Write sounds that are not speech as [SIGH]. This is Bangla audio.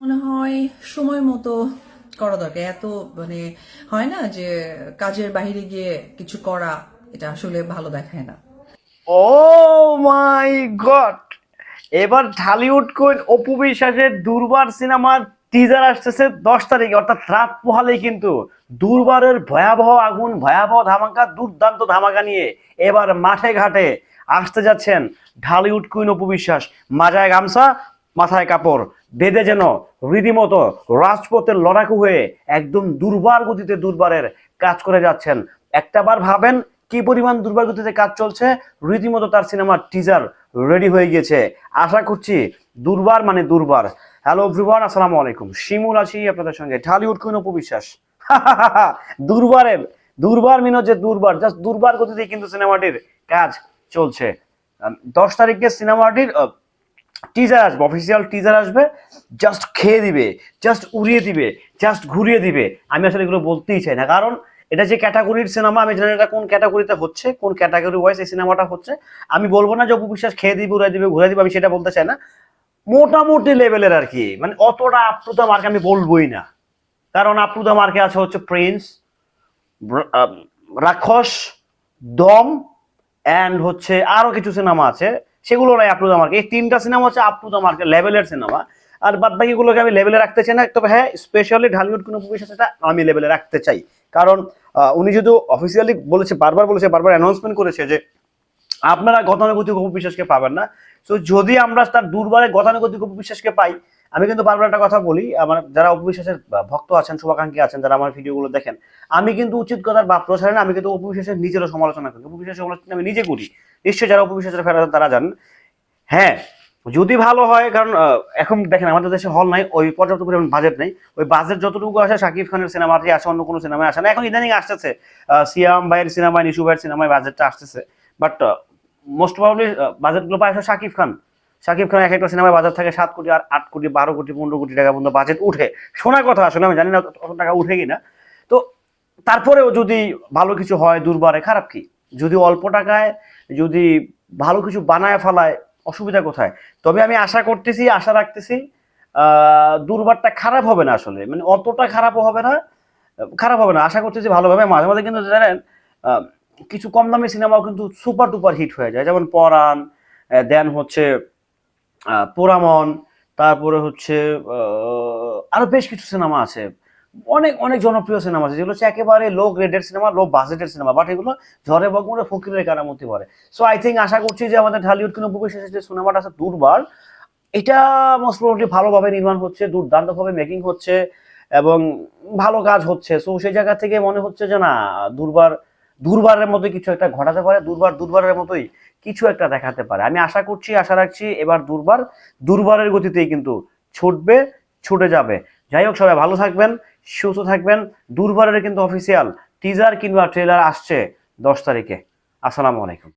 মনে হয় সময় মতো করা দরকার। এত মানে হয় না যে কাজের বাইরে গিয়ে কিছু করা, এটা আসলে ভালো দেখায় না। ও মাই গড এবার ঢালিউড কুইন অপু বিশ্বাসের দুর্বার সিনেমার টিজার আসতেছে দশ তারিখে, অর্থাৎ রাত পোহালেই কিন্তু। দুর্বারের ভয়াবহ আগুন, ভয়াবহ ধামাকা, দুর্দান্ত ধামাকা নিয়ে এবার মাঠে ঘাটে আসতে যাচ্ছেন ঢালিউড কুইন অপু বিশ্বাস। মাজায় গামছা মাথায় কাপড়। বেঁধে যেন রীতিমতো রাজপথের লড়াকু হয়ে একদম দুর্বার গতিতে দুর্বারের কাজ করে যাচ্ছেন। একটাবার ভাবেন কি পরিমাণ দুর্বার গতিতে কাজ চলছে? রীতিমতো তার সিনেমার টিজার রেডি হয়ে গিয়েছে। আশা করছি দুর্বার মানে দুর্বার। হ্যালো এভরিওয়ান আসসালামু আলাইকুম। শিমুল আছি আপনাদের সঙ্গে। ঢালিউড কুইন অপু বিশ্বাস। [LAUGHS] দুর্বারের, দুর্বার মিন হচ্ছে দুর্বার জাস্ট দুর্বার গতিতে কিন্তু সিনেমাটির কাজ চলছে। দশ তারিখে সিনেমাটির টিজার আসবে অফিসিয়াল টিজার আসবে জাস্ট খেয়ে দিবে জাস্ট উড়িয়ে দিবে জাস্ট ঘুরিয়ে দিবে। আমি আসলে এগুলো বলতেই চাই না। কারণ এটা যে ক্যাটাগরির সিনেমা আমি জানি এটা কোন ক্যাটাগরিতে হচ্ছে, কোন ক্যাটাগরি ওয়াইজ এই সিনেমাটা হচ্ছে। আমি বলব না যে অপু বিশ্বাস খেয়ে দিবে উড়িয়ে দিবে ঘুরে দিবে, আমি সেটা বলতে চাই না। মোটামুটি লেভেলের আর কি। মানে অতটা আপ্লুতা মার্কে আমি বলবোই না। কারণ আপ্লুতা মার্কে আছে হচ্ছে প্রিন্স রাক্ষস, দম অ্যান্ড হচ্ছে আরও কিছু সিনেমা আছে। সেগুলো নাই আপলোড মার্কে এই তিনটা সিনেমা হচ্ছে আপলোড মার্কে লেভেলের সিনেমা আর বাদ বাকিগুলোকে আমি লেভেলে রাখতে চাই না, তবে হ্যাঁ স্পেশালি ঢালিউড কোনো মুভি সেটা আমি লেভেলে রাখতে চাই। কারণ উনি যদি অফিসিয়ালি বলেছে, বারবার বলেছে, বারবার অ্যানাউন্সমেন্ট করেছে যে আপনারা গতানুগতিক উপবিশ্বাসকে পাবেন না। তো যদি আমরা তার দুর্বারে গতানুগতিক উপবিশ্বাসকে পাই, আমি কিন্তু বারবার একটা কথা বলি, আমার যারা উপবিশ্বাসের ভক্ত আছেন, শুভাকাঙ্ক্ষী আছেন, যারা আমার ভিডিওগুলো দেখেন, আমি কিন্তু উচিত কথার বা প্রচারে না, আমি কিন্তু উপবিশ্বাসের নিজেরও সমালোচনা করি। উপবিশ্বাসের সমালোচনা আমি নিজে করি। নিশ্চয়ই যারা উপবিশ্বাসের ফেরা তারা যান হ্যাঁ যদি ভালো হয়, কারণ এখন দেখেন, আমাদের দেশে হল নাই, ওই পর্যাপ্ত পরিমাণ বাজেট নেই। ওই বাজেট যতটুকু আসে শাকিব খানের সিনেমাতে আসে অন্য কোনো সিনেমায় আসে না। এখন ইদানিং আসতেছে সিয়াম ভাইয়ের সিনেমায় নিশু ভাইয়ের সিনেমায় বাজেটটা আসতেছে। বাট মোস্ট প্রবাবলি বাজেটগুলো পায় আসে শাকিব খান। শাকিব খান এক একটা সিনেমায় বাজার থাকে সাত কোটি, আর আট কোটি, বারো কোটি, পনেরো কোটি টাকা পর্যন্ত বাজেট উঠে। শোনা কথা আসলে, আমি জানি না কত টাকা উঠে কিনা। তো, তারপরেও যদি ভালো কিছু হয়, দুর্বারে, খারাপ কি? যদি অল্প টাকায়, যদি ভালো কিছু বানায় ফেলায়, অসুবিধা কোথায়? তবে আমি আশা করতেছি, আশা রাখতেছি দুর্বারটা খারাপ হবে না আসলে। মানে অতটা খারাপও হবে না, খারাপ হবে না। আশা করতেছি ভালো হবে মাঝে মাঝে কিন্তু জানেন কিছু কম দামি সিনেমাও কিন্তু সুপার টুপার হিট হয়ে যায়। যেমন পরাণ দেন হচ্ছে পোরামন তারপরে হচ্ছে আরও বেশ কিছু সিনেমা আছে। অনেক অনেক জনপ্রিয় সিনেমা আছে। যেগুলো হচ্ছে একেবারে লো গ্রেডের সিনেমা লো বাজেটের সিনেমা বাট এগুলো ঝড়ে বগমরে ফকিরের কারামতি পড়ে সো আই থিঙ্ক আশা করছি যে আমাদের ঢালিউড কিন্তু উপবিশেষে যে সিনেমাটা আছে দুর্বার, এটা মোস্ট ভালোভাবে নির্মাণ হচ্ছে, দুর্দান্তভাবে মেকিং হচ্ছে, এবং ভালো কাজ হচ্ছে। সো সেই জায়গা থেকে মনে হচ্ছে যে না, দুর্বার, দুর্বারের মতো কিছু একটা ঘটাতে পারে, দুর্বার, দুর্বারের মতোই কিছু একটা দেখাতে পারে। আমি আশা করছি, আশা রাখছি, এবার দুর্বার, দুর্বারের গতিতেই কিন্তু ছুটবে, ছুটে যাবে। যাই হোক, সবাই ভালো থাকবেন, সুস্থ থাকবেন। দুর্বারের কিন্তু অফিসিয়াল টিজার কিংবা ট্রেলার আসছে দশ তারিখে। আসসালামু আলাইকুম।